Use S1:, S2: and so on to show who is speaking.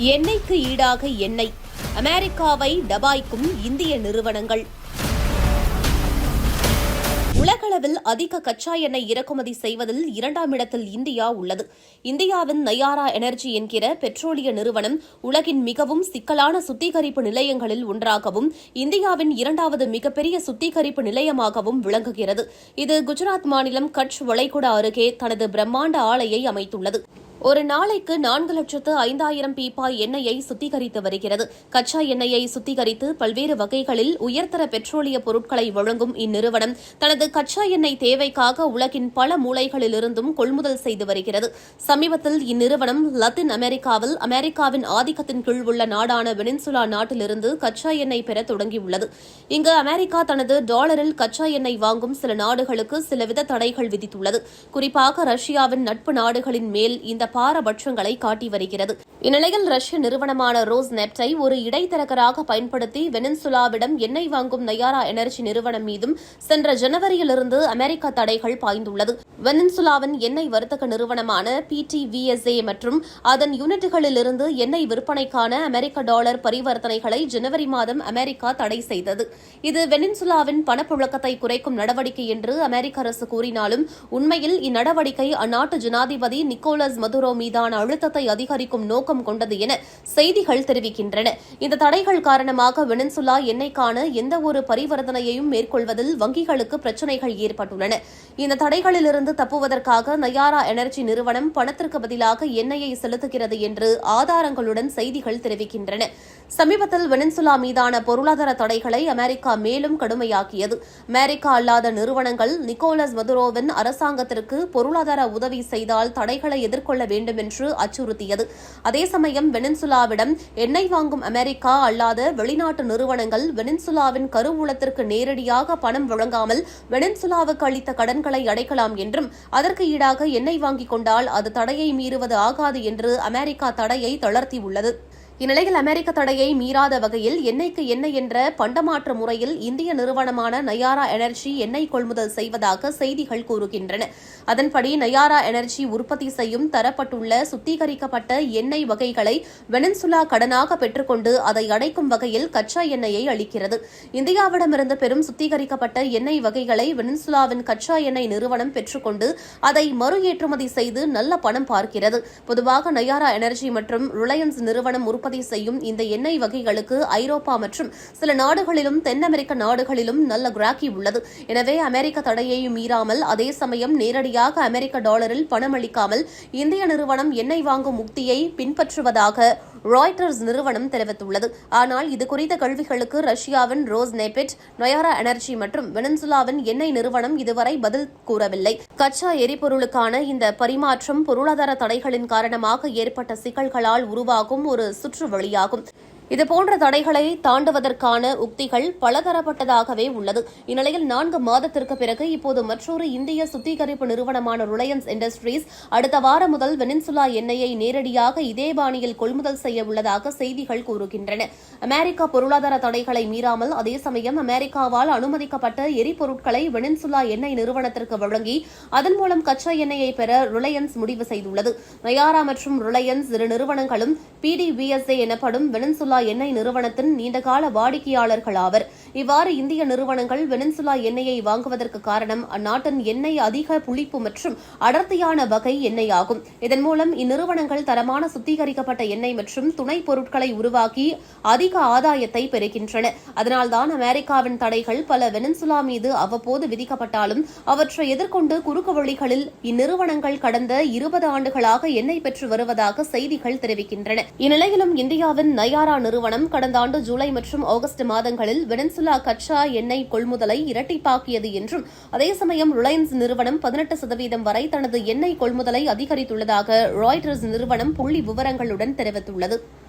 S1: எண்ணெய்க்கு ஈடாக எண்ணெய். அமெரிக்காவை டபாய்க்கும் இந்திய நிறுவனங்கள். உலகளவில் அதிக கச்சா எண்ணெய் இறக்குமதி செய்வதில் இரண்டாம் இடத்தில் இந்தியா உள்ளது. இந்தியாவின் நயாரா எனர்ஜி என்கிற பெட்ரோலிய நிறுவனம் உலகின் மிகவும் சிக்கலான சுத்திகரிப்பு நிலையங்களில் ஒன்றாகவும் இந்தியாவின் இரண்டாவது மிகப்பெரிய சுத்திகரிப்பு நிலையமாகவும் விளங்குகிறது. இது குஜராத் மாநிலம் கட்ச் வளைகுடா அருகே தனது பிரம்மாண்ட ஆலையை அமைத்துள்ளது. ஒரு நாளைக்கு நான்கு லட்சத்து ஐந்தாயிரம் பீப்பாய் எண்ணெயை சுத்திகரித்து வருகிறது. கச்சா எண்ணெயை சுத்திகரித்து பல்வேறு வகைகளில் உயர்தர பெட்ரோலிய பொருட்களை வழங்கும் இந்நிறுவனம் தனது கச்சா எண்ணெய் தேவைக்காக உலகின் பல மூலைகளிலிருந்தும் கொள்முதல் செய்து வருகிறது. சமீபத்தில் இந்நிறுவனம் லத்தீன் அமெரிக்காவில் அமெரிக்காவின் ஆதிக்கத்தின் கீழ் உள்ள நாடான வெனின்சுலா நாட்டிலிருந்து கச்சா எண்ணெய் பெற தொடங்கியுள்ளது. இங்கு அமெரிக்கா தனது டாலரில் கச்சா எண்ணெய் வாங்கும் சில நாடுகளுக்கு சிலவித தடைகள் விதித்துள்ளது. குறிப்பாக ரஷ்யாவின் நட்பு நாடுகளின் மேல் இந்த பாரபட்சங்களை காட்டி வருகிறது. இந்நிலையில் ரஷ்ய நிறுவனமான ரோஸ் நெப்டை ஒரு இடைத்தரகராக பயன்படுத்தி வெனின்சுலாவிடம் எண்ணெய் வாங்கும் நயாரா எனர்ஜி நிறுவனம் மீதும் சென்ற ஜனவரியிலிருந்து அமெரிக்க தடைகள் பாய்ந்துள்ளது. வெனின்சுலாவின் எண்ணெய் வர்த்தக நிறுவனமான பிடிவிஎஸ்ஏ மற்றும் அதன் யூனிட்டுகளிலிருந்து எண்ணெய் விற்பனைக்கான அமெரிக்க டாலர் பரிவர்த்தனைகளை ஜனவரி மாதம் அமெரிக்கா தடை செய்தது. இது வெனின்சுலாவின் பணப்புழக்கத்தை குறைக்கும் நடவடிக்கை என்று அமெரிக்க அரசு கூறினாலும் உண்மையில் இந்நடவடிக்கை அந்நாட்டு ஜனாதிபதி நிக்கோலஸ் மதுரோ மீதான அழுத்தத்தை அதிகரிக்கும் நோக்கம் கொண்டது என செய்திகள் தெரிவிக்கின்றன. இந்த தடைகள் காரணமாக வெனின்சுலா எண்ணெய்க்கான எந்தவொரு பரிவர்த்தனையையும் மேற்கொள்வதில் வங்கிகளுக்கு பிரச்சினைகள் ஏற்பட்டுள்ளன. இந்த தடைகளிலிருந்து தப்புவதற்காக நயாரா எனர்ஜி நிறுவனம் பணத்திற்கு பதிலாக எண்ணெயை செலுத்துகிறது என்று ஆதாரங்களுடன் செய்திகள் தெரிவிக்கின்றன. சமீபத்தில் வெனின்சுலா மீதான பொருளாதார தடைகளை அமெரிக்கா மேலும் கடுமையாக்கியது. அமெரிக்கா அல்லாத நிறுவனங்கள் நிக்கோலஸ் மதுரோவின் அரசாங்கத்திற்கு பொருளாதார உதவி செய்தால் தடைகளை எதிர்கொள்ள வேண்டும் என்று அச்சுறுத்தியது. அதே சமயம் வெனின்சுலாவிடம் எண்ணெய் வாங்கும் அமெரிக்கா அல்லாத வெளிநாட்டு நிறுவனங்கள் வெனின்சுலாவின் கருவூலத்திற்கு நேரடியாக பணம் வழங்காமல் வெனின்சுலாவுக்கு அளித்த கடன்களை அடைக்கலாம் என்றும் அதற்கு ஈடாக எண்ணெய் வாங்கிக் கொண்டால் அது தடையை மீறுவது ஆகாது என்று அமெரிக்கா தடையை தளர்த்தியுள்ளது. இந்நிலையில் அமெரிக்க தடையை மீறாத வகையில் எண்ணெய்க்கு எண்ணெய் என்ற பண்டமாற்று முறையில் இந்திய நிறுவனமான நயாரா எனர்ஜி எண்ணெய் கொள்முதல் செய்வதாக செய்திகள் கூறுகின்றன. அதன்படி நயாரா எனர்ஜி உற்பத்தி செய்யும் தரப்பட்டுள்ள சுத்திகரிக்கப்பட்ட எண்ணெய் வகைகளை வெனின்சுலா கடனாக பெற்றுக்கொண்டு அதை அடைக்கும் வகையில் கச்சா எண்ணெயை அளிக்கிறது. இந்தியாவிடமிருந்து பெரும் சுத்திகரிக்கப்பட்ட எண்ணெய் வகைகளை வெனின்சுலாவின் கச்சா எண்ணெய் நிறுவனம் பெற்றுக்கொண்டு அதை மறு ஏற்றுமதி செய்து நல்ல பணம் பார்க்கிறது. பொதுவாக நயாரா எனர்ஜி மற்றும் ரிலையன்ஸ் நிறுவனம் உற்பத்தி இறக்குமதி செய்யும் இந்த எண்ணெய் வகைகளுக்கு ஐரோப்பா மற்றும் சில நாடுகளிலும் தென் அமெரிக்க நாடுகளிலும் நல்ல கிராக்கி உள்ளது. எனவே அமெரிக்க தடையை மீறாமல் அதே சமயம் நேரடியாக அமெரிக்க டாலரில் பணம் அளிக்காமல் இந்திய நிறுவனம் எண்ணெய் வாங்கும் உக்தியை பின்பற்றுவதாக ராய்டர்ஸ் நிறுவனம் தெரிவித்துள்ளது. ஆனால் இது குறித்த கேள்விகளுக்கு ரஷ்யாவின் ரோஸ் நேபெட் நொயாரா எனர்ஜி மற்றும் வெனன்சுலாவின் எண்ணெய் நிறுவனம் இதுவரை பதில் கூறவில்லை. கச்சா எரிபொருளுக்கான இந்த பரிமாற்றம் பொருளாதார தடைகளின் காரணமாக ஏற்பட்ட சிக்கல்களால் உருவாகும் ஒரு சுற்று வழியாகும். இதுபோன்ற தடைகளை தாண்டுவதற்கான உக்திகள் பலதரப்பட்டதாகவே உள்ளது. இந்நிலையில் நான்கு மாதத்திற்கு பிறகு இப்போது மற்றொரு இந்திய சுத்திகரிப்பு நிறுவனமான ரிலையன்ஸ் இண்டஸ்ட்ரீஸ் அடுத்த வாரம் முதல் வெனின்சுலா எண்ணெயை நேரடியாக இதே பாணியில் கொள்முதல் செய்ய உள்ளதாக செய்திகள் கூறுகின்றன. அமெரிக்கா பொருளாதார தடைகளை மீறாமல் அதே சமயம் அமெரிக்காவால் அனுமதிக்கப்பட்ட எரிபொருட்களை வெனின்சுலா எண்ணெய் நிறுவனத்திற்கு வழங்கி அதன் மூலம் கச்சா எண்ணெயை பெற ரிலையன்ஸ் முடிவு செய்துள்ளது. நயாரா மற்றும் ரிலையன்ஸ் இரு நிறுவனங்களும் பிடிபிஎஸ்ஏ எனப்படும் வெனின்சுலா எண்ணெய் நிறுவனத்தின் நீண்டகால வாடிக்கையாளர்கள் ஆவர். இவ்வாறு இந்திய நிறுவனங்கள் வெனின்சுலா எண்ணெயை வாங்குவதற்கு காரணம் அந்நாட்டின் எண்ணெய் அதிக புளிப்பு மற்றும் அடர்த்தியான வகை எண்ணெய் ஆகும் இதன் மூலம் இந்நிறுவனங்கள் தரமான சுத்திகரிக்கப்பட்ட எண்ணெய் மற்றும் துணை பொருட்களை உருவாக்கி அதிக ஆதாயத்தை பெறுகின்றன. அதனால்தான் அமெரிக்காவின் தடைகள் பல வெனின்சுலா மீது அவ்வப்போது விதிக்கப்பட்டாலும் அவற்றை எதிர்கொண்டு குறுக்கு வழிகளில் இந்நிறுவனங்கள் கடந்த இருபது ஆண்டுகளாக எண்ணெய் பெற்று வருவதாக செய்திகள் தெரிவிக்கின்றன. இந்நிலையிலும் இந்தியாவின் நயாரா நிறுவனம் கடந்த ஆண்டு ஜூலை மற்றும் ஆகஸ்ட் மாதங்களில் வெனின்சுலா கச்சா எண்ணெய் கொள்முதலை இரட்டிப்பாக்கியது என்றும் அதே சமயம் ரிலையன்ஸ் நிறுவனம் பதினெட்டு சதவீதம் வரை தனது எண்ணெய் கொள்முதலை அதிகரித்துள்ளதாக ராய்டர்ஸ் நிறுவனம் புள்ளி விவரங்களுடன் தெரிவித்துள்ளது.